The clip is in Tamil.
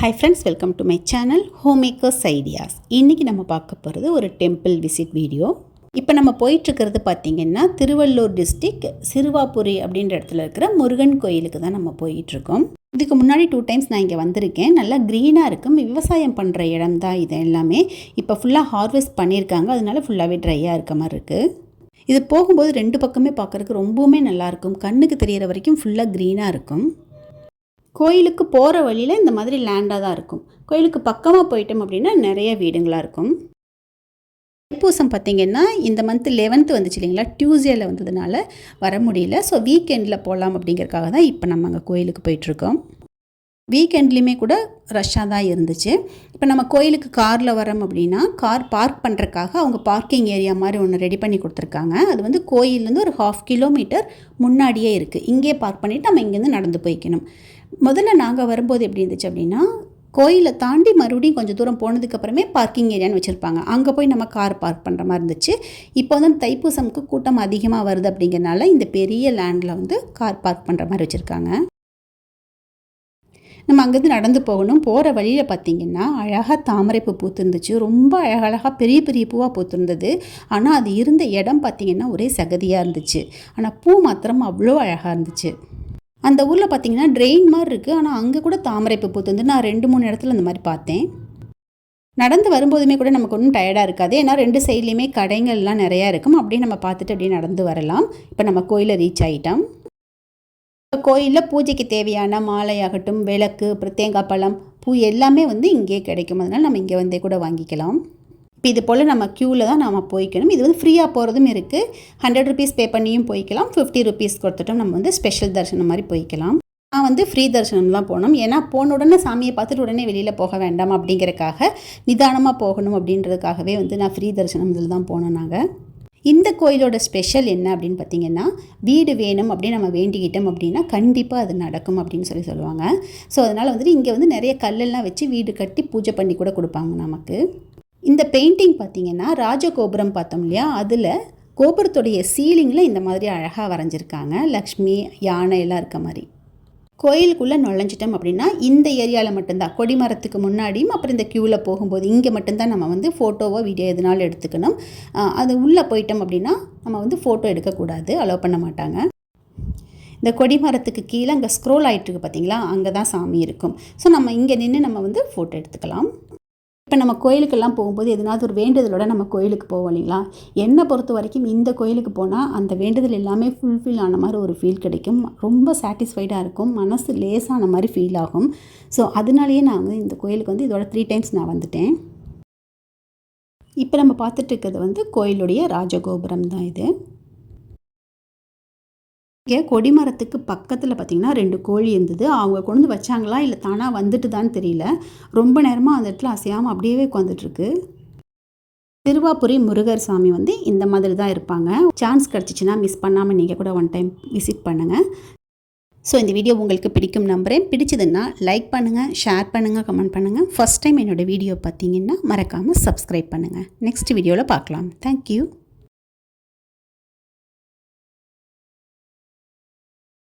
Hi friends welcome to my channel home makers ideas இன்றைக்கி நம்ம பார்க்க போகிறது ஒரு டெம்பிள் விசிட் வீடியோ இப்போ நம்ம போயிட்டுருக்கிறது பார்த்திங்கன்னா திருவள்ளூர் டிஸ்ட்ரிக் சிறுவாபுரி அப்படின்ற இடத்துல இருக்கிற முருகன் கோயிலுக்கு தான் நம்ம போயிட்டுருக்கோம் இதுக்கு முன்னாடி டூ டைம்ஸ் நான் இங்கே வந்திருக்கேன். நல்லா க்ரீனாக இருக்கும். விவசாயம் பண்ணுற இடம் தான் இது எல்லாமே. இப்போ ஃபுல்லாக ஹார்வெஸ்ட் பண்ணியிருக்காங்க. அதனால ஃபுல்லாகவே ட்ரையாக இருக்க மாதிரி இருக்குது இது போகும்போது ரெண்டு பக்கமே பார்க்குறதுக்கு ரொம்பவுமே நல்லாயிருக்கும் கண்ணுக்கு தெரிகிற வரைக்கும் ஃபுல்லாக க்ரீனாக இருக்கும். கோயிலுக்கு போகிற வழியில் இந்த மாதிரி லேண்டாக தான் இருக்கும். கோயிலுக்கு பக்கமாக போயிட்டோம் அப்படின்னா நிறைய வீடுங்களாக இருக்கும். தைப்பூசம் பார்த்திங்கன்னா இந்த மந்த் லெவன்த்து வந்துச்சு இல்லைங்களா? டியூஸ்டேயில் வந்ததுனால வர முடியல. ஸோ வீக்கெண்டில் போகலாம் அப்படிங்கிறக்காக தான் இப்போ நம்ம அங்கே கோயிலுக்கு போயிட்டுருக்கோம் வீக்கெண்ட்லேயுமே கூட ரஷ்ஷாக தான் இருந்துச்சு. இப்போ நம்ம கோயிலுக்கு காரில் வரோம் அப்படின்னா கார் பார்க் பண்ணுறக்காக அவங்க பார்க்கிங் ஏரியா மாதிரி ஒன்று ரெடி பண்ணி கொடுத்துருக்காங்க. அது வந்து கோயிலேருந்து ஒரு ஹாஃப் கிலோமீட்டர் முன்னாடியே இருக்குது இங்கே பார்க் பண்ணிவிட்டு நம்ம இங்கேருந்து நடந்து போய்க்கணும். முதல்ல நாங்கள் வரும்போது எப்படி இருந்துச்சு அப்படின்னா கோயிலை தாண்டி மறுபடியும் கொஞ்சம் தூரம் போனதுக்கப்புறமே பார்க்கிங் ஏரியான்னு வச்சுருப்பாங்க. அங்கே போய் நம்ம கார் பார்க் பண்ணுற மாதிரி இருந்துச்சு. இப்போ வந்து தைப்பூசமுக்கு கூட்டம் அதிகமாக வருது அப்படிங்கிறனால இந்த பெரிய லேண்டில் வந்து கார் பார்க் பண்ணுற மாதிரி வச்சுருக்காங்க. நம்ம அங்கேருந்து நடந்து போகணும். போகிற வழியில் பார்த்திங்கன்னா அழகாக தாமரைப்பூ பூத்துருந்துச்சு. ரொம்ப அழகழகாக பெரிய பெரிய பூவாக பூத்துருந்தது. ஆனால் அது இருந்த இடம் பார்த்திங்கன்னா ஒரே சகதியாக இருந்துச்சு. ஆனால் பூ மாத்திரம் அவ்வளோ அழகாக இருந்துச்சு. அந்த ஊரில் பார்த்தீங்கன்னா ட்ரெயின் மாதிரி இருக்குது ஆனால் அங்கே கூட தாமரைப்பூ பூத்துருந்து நான் ரெண்டு மூணு இடத்துல இந்த மாதிரி பார்த்தேன். நடந்து வரும்போதுமே கூட நமக்கு ஒன்றும் டயர்டாக இருக்காது. ஏன்னா ரெண்டு சைட்லேயுமே கடைகள்லாம் நிறையா இருக்கும். அப்படியே நம்ம பார்த்துட்டு அப்படியே நடந்து வரலாம். இப்போ நம்ம கோயிலை ரீச் ஆகிட்டோம் கோயிலில் பூஜைக்கு தேவையான மாலையாகட்டும் விளக்கு அப்புறம் தேங்காய் பழம் பூ எல்லாமே வந்து இங்கேயே கிடைக்கும். அதனால் நம்ம இங்கே வந்தே கூட வாங்கிக்கலாம். இப்போ இது போல் நம்ம க்யூவில் தான் நம்ம போய்க்கணும். இது வந்து ஃப்ரீயாக போகிறதும் இருக்குது ஹண்ட்ரட் ருபீஸ் பே பண்ணியும் போய்க்கலாம். ஃபிஃப்டி ருபீஸ் கொடுத்துட்டும் நம்ம வந்து ஸ்பெஷல் தரிசனம் மாதிரி போய்க்கலாம். நான் வந்து ஃப்ரீ தரிசனம் தான் போனோம் ஏன்னா போன உடனே சாமியை பார்த்துட்டு உடனே வெளியில் போக வேண்டாம் அப்படிங்கிறக்காக நிதானமாக போகணும் அப்படின்றதுக்காகவே வந்து நான் ஃப்ரீ தரிசனம் இதில் தான் போனோம் நாங்கள் இந்த கோயிலோட ஸ்பெஷல் என்ன அப்படின்னு பார்த்தீங்கன்னா வீடு வேணும் அப்படின்னு நம்ம வேண்டிக்கிட்டோம் அப்படின்னா கண்டிப்பாக அது நடக்கும் அப்படின்னு சொல்லி சொல்லுவாங்க. ஸோ அதனால் வந்துட்டு இங்கே வந்து நிறைய கல்லெல்லாம் வச்சு வீடு கட்டி பூஜை பண்ணி கூட கொடுப்பாங்க நமக்கு. இந்த பெயிண்டிங் பார்த்திங்கன்னா ராஜகோபுரம் பார்த்தோம் இல்லையா? அதில் கோபுரத்துடைய சீலிங்கில் இந்த மாதிரி அழகாக வரைஞ்சிருக்காங்க. லக்ஷ்மி யானை எல்லாம் இருக்க மாதிரி. கோயிலுக்குள்ளே நுழைஞ்சிட்டோம் அப்படின்னா இந்த ஏரியாவில் மட்டும்தான். கொடிமரத்துக்கு முன்னாடியும் அப்புறம் இந்த க்யூவில் போகும்போது இங்கே மட்டும்தான் நம்ம வந்து ஃபோட்டோவோ வீடியோ எதுனாலும் எடுத்துக்கணும். அது உள்ளே போயிட்டோம் அப்படின்னா நம்ம வந்து ஃபோட்டோ எடுக்கக்கூடாது அலோவ் பண்ண மாட்டாங்க. இந்த கொடிமரத்துக்கு கீழே அங்கே ஸ்க்ரோல் ஆகிட்டுருக்கு பார்த்தீங்களா அங்கே தான் சாமி இருக்கும். ஸோ நம்ம இங்கே நின்று நம்ம வந்து ஃபோட்டோ எடுத்துக்கலாம். இப்போ நம்ம கோயிலுக்கெல்லாம் போகும்போது எதனாவது ஒரு வேண்டுதலோட நம்ம கோயிலுக்கு போவோம் இல்லைங்களா? என்னை பொறுத்த வரைக்கும் இந்த கோயிலுக்கு போனால் அந்த வேண்டுதல் எல்லாமே ஃபுல்ஃபில் ஆன மாதிரி ஒரு ஃபீல் கிடைக்கும். ரொம்ப சாட்டிஸ்ஃபைடாக இருக்கும். மனசு லேசான மாதிரி ஃபீல் ஆகும். ஸோ அதனாலேயே நான் வந்து இந்த கோயிலுக்கு வந்து இதோட த்ரீ டைம்ஸ் நான் வந்துட்டேன். இப்போ நம்ம பார்த்துட்டு இருக்கிறது வந்து கோயிலுடைய ராஜகோபுரம் தான் இது. இங்கே கொடிமரத்துக்கு பக்கத்தில் பார்த்திங்கன்னா ரெண்டு கோழி இருந்தது. அவங்க கொண்டு வச்சாங்களா இல்லை தானாக வந்துட்டு தான் தெரியல. ரொம்ப நேரமாக அந்த இடத்துல அசையாமல் அப்படியே உட்காந்துட்ருக்கு திருவாபுரி முருகர் சாமி வந்து இந்த மாதிரி தான் இருப்பாங்க. சான்ஸ் கிடச்சிச்சின்னா மிஸ் பண்ணாமல் நீங்கள் கூட ஒன் டைம் விசிட் பண்ணுங்கள் ஸோ இந்த வீடியோ உங்களுக்கு பிடிக்கும் நம்புகிறேன் பிடிச்சதுன்னா லைக் பண்ணுங்கள் ஷேர் பண்ணுங்கள் கமெண்ட் பண்ணுங்கள் ஃபஸ்ட் டைம் என்னோடய வீடியோ பார்த்தீங்கன்னா மறக்காமல் சப்ஸ்கிரைப் பண்ணுங்கள் நெக்ஸ்ட் வீடியோவில் பார்க்கலாம். தேங்க்யூ